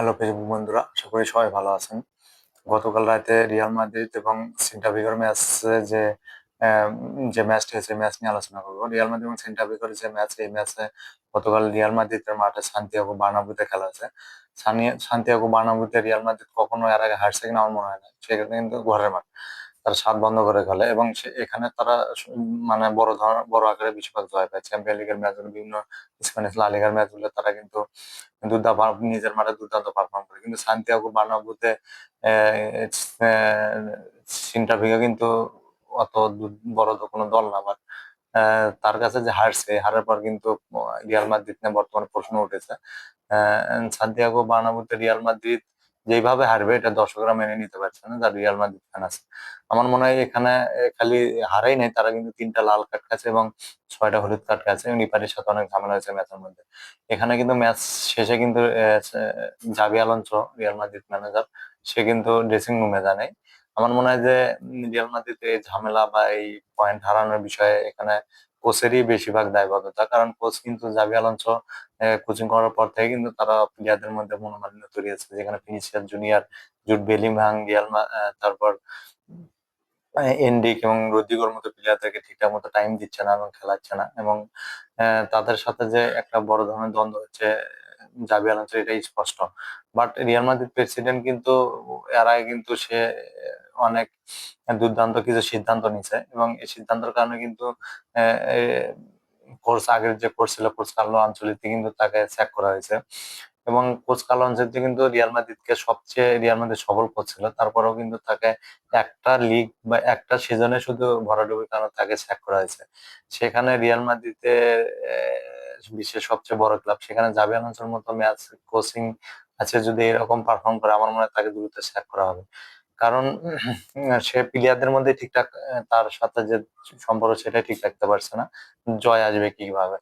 Hello Facebook বন্ধুরা করি সবাই ভালো আছেন। গতকাল রাতে রিয়াল মাদ্রিদ এবং সেন্টা ম্যাচ যে যে ম্যাচটি হয়েছে, ম্যাচ নিয়ে আলোচনা করব। রিয়াল মাদ্রিদ এবং সেন্টা ভিগোর যে ম্যাচ, এই ম্যাচে গতকাল রিয়াল মাদ্রিদের মাঠে সান্তিয়াগো বার্নাবুতে খেলা হয়েছে। শান্তি সান্তিয়াগো বার্নাবুতে রিয়াল মাদ্রিদ কখনো এর আগে হারছে কিনা আমার মনে হয় না সেক্ষেত্রে কিন্তু ঘরের মাঠ। তারা সাত বন্ধ করে খেলে এবং এখানে তারা মানে বড় ধরনের বড় আকারে বিশ্বকাপ জয় পায়। চ্যাম্পিয়ন লিগের ম্যাচগুলো বিভিন্ন স্প্যানিশ লা লিগার ম্যাচগুলো তারা কিন্তু দুর্দান্ত নিজের মাঠে দুর্দান্ত পারফর্ম করে। কিন্তু সান্তিয়াগো বার্নাব্যুতে সিনটা ভিগা কিন্তু অত বড় তো কোনো দল না বাট তার কাছে যে হারছে হারার পর কিন্তু রিয়াল মাদ্রিদ নিয়ে বর্তমানে প্রশ্ন উঠেছে। সান্তিয়াগো বার্নাব্যুতে রিয়াল মাদ্রিদ যেভাবে হারবে, এটা দর্শকরা মেনে নিতে পারছে না যার রিয়াল মাদ্রিদ ফ্যান আছে। আমার মনে হয় এখানে খালি হারাই নেই, তারা কিন্তু তিনটা লাল কার্ড খাচ্ছে এবং ছয়টা হলুদ কার্ড খাচ্ছে। এবং রিপারির সাথে অনেক ঝামেলা হয়েছে ম্যাচের মধ্যে। এখানে কিন্তু ম্যাচ শেষে কিন্তু Xabi Alonso Real Madrid manager সে কিন্তু ড্রেসিং রুমে জানে আমার মনে হয় যে রিয়াল মাদ্রিদ এই ঝামেলা বা এই পয়েন্ট হারানোর বিষয়ে এখানে কোচেরই বেশিরভাগ দায়বদ্ধতা, কারণ কোচ কিন্তু জাবি আলোনসো কোচিং করার পর থেকে কিন্তু তারা প্লেয়ারদের মধ্যে মনোমালিন্য তৈরি হয়েছে। যেখানে ফিনিশিয়ার জুনিয়র জুট বেলিংহাম রিয়াল মা- তারপর এনডিক এবং রদ্রিগোর মতো প্লেয়ারদেরকে ঠিকঠাক মতো টাইম দিচ্ছে না এবং খেলাচ্ছে না এবং তাদের সাথে যে একটা বড় ধরনের দ্বন্দ্ব হচ্ছে জাবি আলোনসো এটাই স্পষ্ট। বাট রিয়াল মাদ্রিদ প্রেসিডেন্ট কিন্তু, এর আগে কিন্তু সে অনেক দুর্দান্ত কিছু সিদ্ধান্ত নিছে এবং এই সিদ্ধান্তের কারণে কিন্তু কোর্স আগের যে কোর্স ছিল কোর্স কার্লো আঞ্চলিক কিন্তু তাকে স্যাক করা হয়েছে। এবং কোচ কার্লো আনচেলত্তি কিন্তু রিয়াল মাদ্রিদকে সবচেয়ে, রিয়াল মাদ্রিদ সফল করছিল তারপরেও কিন্তু তাকে একটা লিগ বা একটা সিজনে শুধু ভরাডুবির কারণে তাকে স্যাক করা হয়েছে। সেখানে রিয়াল মাদ্রিদে বিশ্বের সবচেয়ে বড় ক্লাব সেখানে জাবি আলোনসোর মতো ম্যাচ কোচিং আছে যদি এরকম পারফর্ম করে, আমার মনে হয় তাকে দ্রুত স্যাক করা হবে। কারণ সে প্লেয়ারদের মধ্যে ঠিকঠাক তার সাথে যে সম্পর্ক সেটা ঠিক রাখতে পারছে না। জয় আসবে কীভাবে?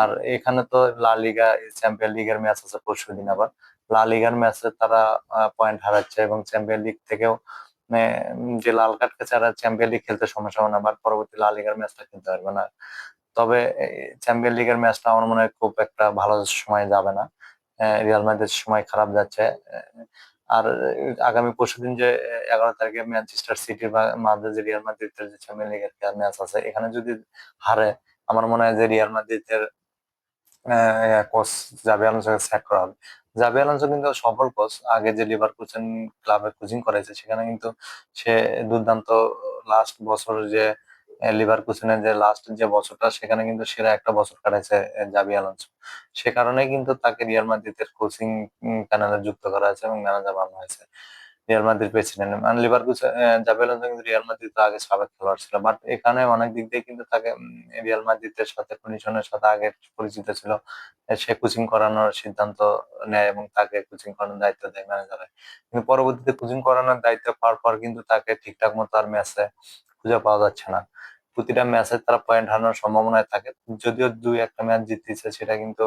আর এখানে তো লা লিগা চ্যাম্পিয়ন লিগের ম্যাচ আছে পরশু দিন আবার। লা লিগার ম্যাচে তারা পয়েন্ট হারাচ্ছে এবং চ্যাম্পিয়ন লিগ থেকেও মানে, যে লাল কার্ড খেছে আর চ্যাম্পিয়ন লিগ খেলতে সমস্যা হবে না বাট পরবর্তী লা লিগার ম্যাচটা খেলতে পারবে না। তবে চ্যাম্পিয়ন লিগের ম্যাচটা আমার মনে হয় খুব একটা ভালো সময় যাবে না। রিয়াল মাদ্রিদ সময় খারাপ যাচ্ছে। আর আগামী পরশুদিন যে এগারো তারিখে ম্যানচেস্টার সিটির মাঝে যে রিয়াল মাদ্রিদের যে চ্যাম্পিয়ন লিগের ম্যাচ আছে, এখানে যদি হারে, আমার মনে হয় যে রিয়াল মাদ্রিদের কোচ জাবি আলোনসোকে স্যাক করা হবে। জাবি আলোনসো কিন্তু সফল কোচ আগে যে লিভারকুসেন ক্লাবে কোচিং করেছে সেখানে কিন্তু সে দুর্দান্ত লাস্ট বছর যে লিভারকুসেনের যে লাস্ট যে বছরটা, সেখানে কিন্তু সেরা একটা বছর কাটাইছে জাবি আলোনসো সে কারণে কিন্তু তাকে রিয়াল মাদ্রিদের কোচিং প্যানেলে যুক্ত করা হয়েছে এবং ম্যানেজার বানানো হয়েছে রিয়াল মাদ্রিদ প্রেসিডেন্ট মানে লিভারকুসেন জাবি আলোনসো কিন্তু রিয়াল মাদ্রিদ আগে সাবেক খেলোয়াড় ছিল। বাট এখানে অনেক দিক দিয়ে কিন্তু তাকে রিয়াল মাদ্রিদের সাথে কন্ডিশনের সাথে আগে পরিচিত ছিল। সে কোচিং করানোর সিদ্ধান্ত নেয় এবং তাকে কোচিং করানোর দায়িত্ব দেয় ম্যানেজারে কিন্তু পরবর্তীতে কোচিং করানোর দায়িত্ব পাওয়ার পর কিন্তু তাকে ঠিকঠাক মতো আর ম্যাচে খুঁজে পাওয়া যাচ্ছে না। প্রতিটা ম্যাচে তারা পয়েন্ট হারানোর সম্ভাবনায় থাকে। যদিও দুই একটা ম্যাচ জিততেছে সেটা কিন্তু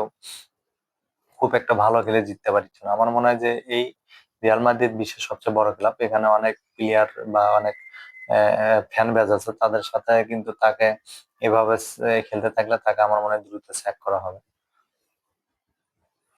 খুব একটা ভালো খেলে জিততে পারছে না। আমার মনে হয় যে এই রিয়াল মাদ্রিদ বিশ্বের সবচেয়ে বড় ক্লাব এখানে অনেক প্লেয়ার বা অনেক ফ্যান বেজ আছে। তাদের সাথে কিন্তু তাকে এভাবে খেলতে থাকলে তাকে আমার মনে হয় দ্রুত স্যাক করা হবে।